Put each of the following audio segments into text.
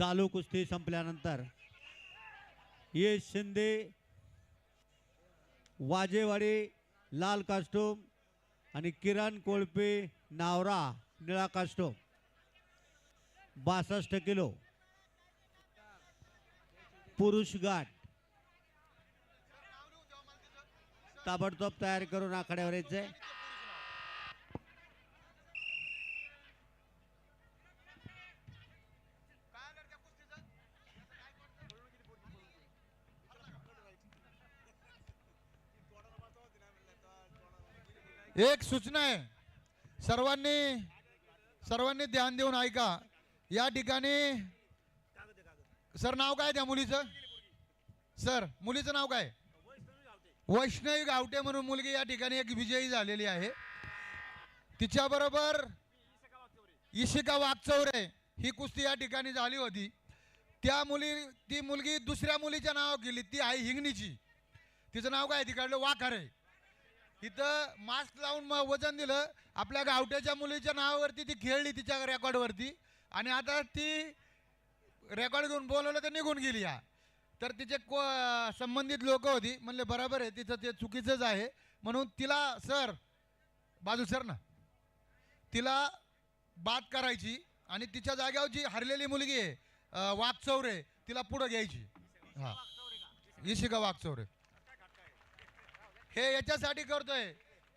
चालू कुस्ती संपल्यानंतर. यश शिंदे वाजेवाडी लाल कास्टूम आणि किरण कोळपे नावरा निळा कास्टूम बासष्ट किलो. पुरुष गाठ. ताबडतोब तयार करून आखाड्यावर यायचंय. एक सूचना आहे. सर्वांनी सर्वांनी ध्यान देऊन ऐका. या ठिकाणी सर नाव काय त्या मुलीचं? सर मुलीचं नाव काय? वैष्णवी गावटे म्हणून मुलगी या ठिकाणी एक विजयी झालेली आहे. तिच्याबरोबर इशिका वागचौरे ही कुस्ती या ठिकाणी झाली होती. त्या मुली ती मुलगी दुसऱ्या मुलीच्या नावावर गेली ती आहे हिंगणीची. तिचं नाव काय? तिकडलं वाखारे. तिथं मास्क लावून मग वजन दिलं. आपल्या गावट्याच्या मुलीच्या नावावरती ती खेळली तिच्या रेकॉर्डवरती आणि आता ती रेकॉर्ड घेऊन बोलवलं तर निघून गेली या. तर तिचे को संबंधित लोक होती. म्हणले बरोबर आहे तिचं ते चुकीचंच आहे. म्हणून तिला सर बाजू सर ना. तिला बात करायची आणि तिच्या जाग्यावर जी हरलेली मुलगी आहे वाघचौरे तिला पुढं घ्यायची. हां. इशिका वाघचौरे हे याच्यासाठी करतोय.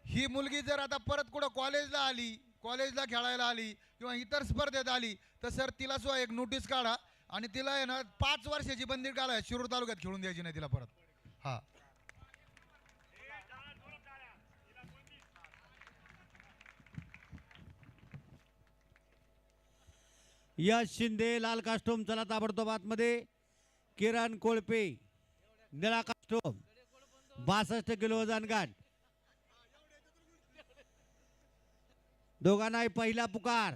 ही मुलगी जर आता परत कुठं कॉलेजला आली कॉलेजला खेळायला आली किंवा इतर स्पर्धेत आली तर सर तिला सुद्धा एक नोटीस काढा आणि तिला आहे ना पाच वर्षाची बंदी काढा. शिरूर तालुक्यात खेळून द्यायची नाही तिला परत. हा. यश शिंदे लाल कास्टोम चला ताबडतोब आतमध्ये. किरण कोळपे निळा कास्टोम. बासष्ट किलो वजन गाठ दोघांनाही पहिला पुकार.